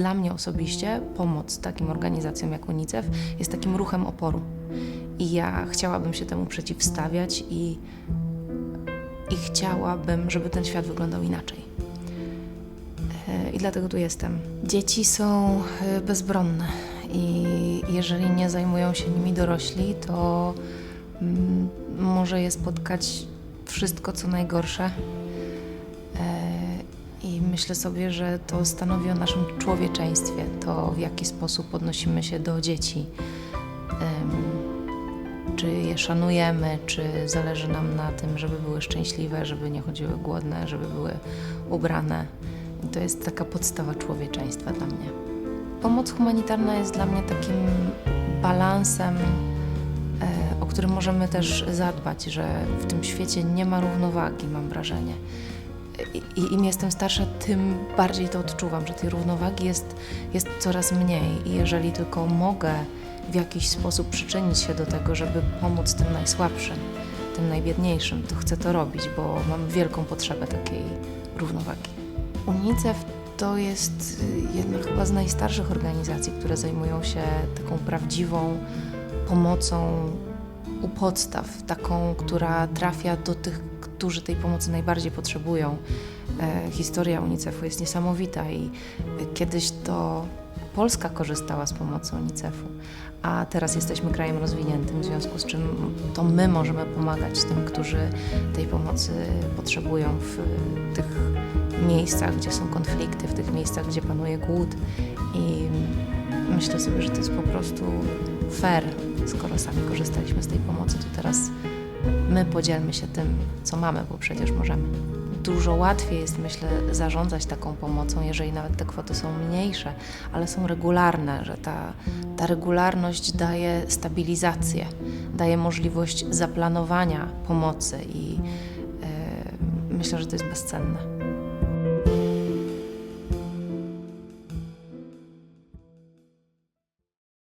dla mnie osobiście pomoc takim organizacjom jak UNICEF jest takim ruchem oporu. I ja chciałabym się temu przeciwstawiać i, i chciałabym, żeby ten świat wyglądał inaczej. E, I dlatego tu jestem. Dzieci są e, bezbronne i jeżeli nie zajmują się nimi dorośli, to mm, może je spotkać wszystko, co najgorsze. I myślę sobie, że to stanowi o naszym człowieczeństwie, to w jaki sposób odnosimy się do dzieci. Czy je szanujemy, czy zależy nam na tym, żeby były szczęśliwe, żeby nie chodziły głodne, żeby były ubrane. I to jest taka podstawa człowieczeństwa dla mnie. Pomoc humanitarna jest dla mnie takim balansem, e, o którym możemy też zadbać, że w tym świecie nie ma równowagi, mam wrażenie. I, im jestem starsza, tym bardziej to odczuwam, że tej równowagi jest, jest coraz mniej. I jeżeli tylko mogę w jakiś sposób przyczynić się do tego, żeby pomóc tym najsłabszym, tym najbiedniejszym, to chcę to robić, bo mam wielką potrzebę takiej równowagi. UNICEF to jest y, jedna chyba z najstarszych organizacji, które zajmują się taką prawdziwą pomocą u podstaw, taką, która trafia do tych, którzy tej pomocy najbardziej potrzebują. E, historia UNICEF-u jest niesamowita i e, kiedyś to Polska korzystała z pomocy UNICEF-u, a teraz jesteśmy krajem rozwiniętym, w związku z czym to my możemy pomagać tym, którzy tej pomocy potrzebują w tych miejscach, gdzie są konflikty, w tych miejscach, gdzie panuje głód. I myślę sobie, że to jest po prostu fair, skoro sami korzystaliśmy z tej pomocy, to teraz my podzielmy się tym, co mamy, bo przecież możemy. Dużo łatwiej jest, myślę, zarządzać taką pomocą, jeżeli nawet te kwoty są mniejsze, ale są regularne, że ta, ta regularność daje stabilizację, daje możliwość zaplanowania pomocy i e, myślę, że to jest bezcenne.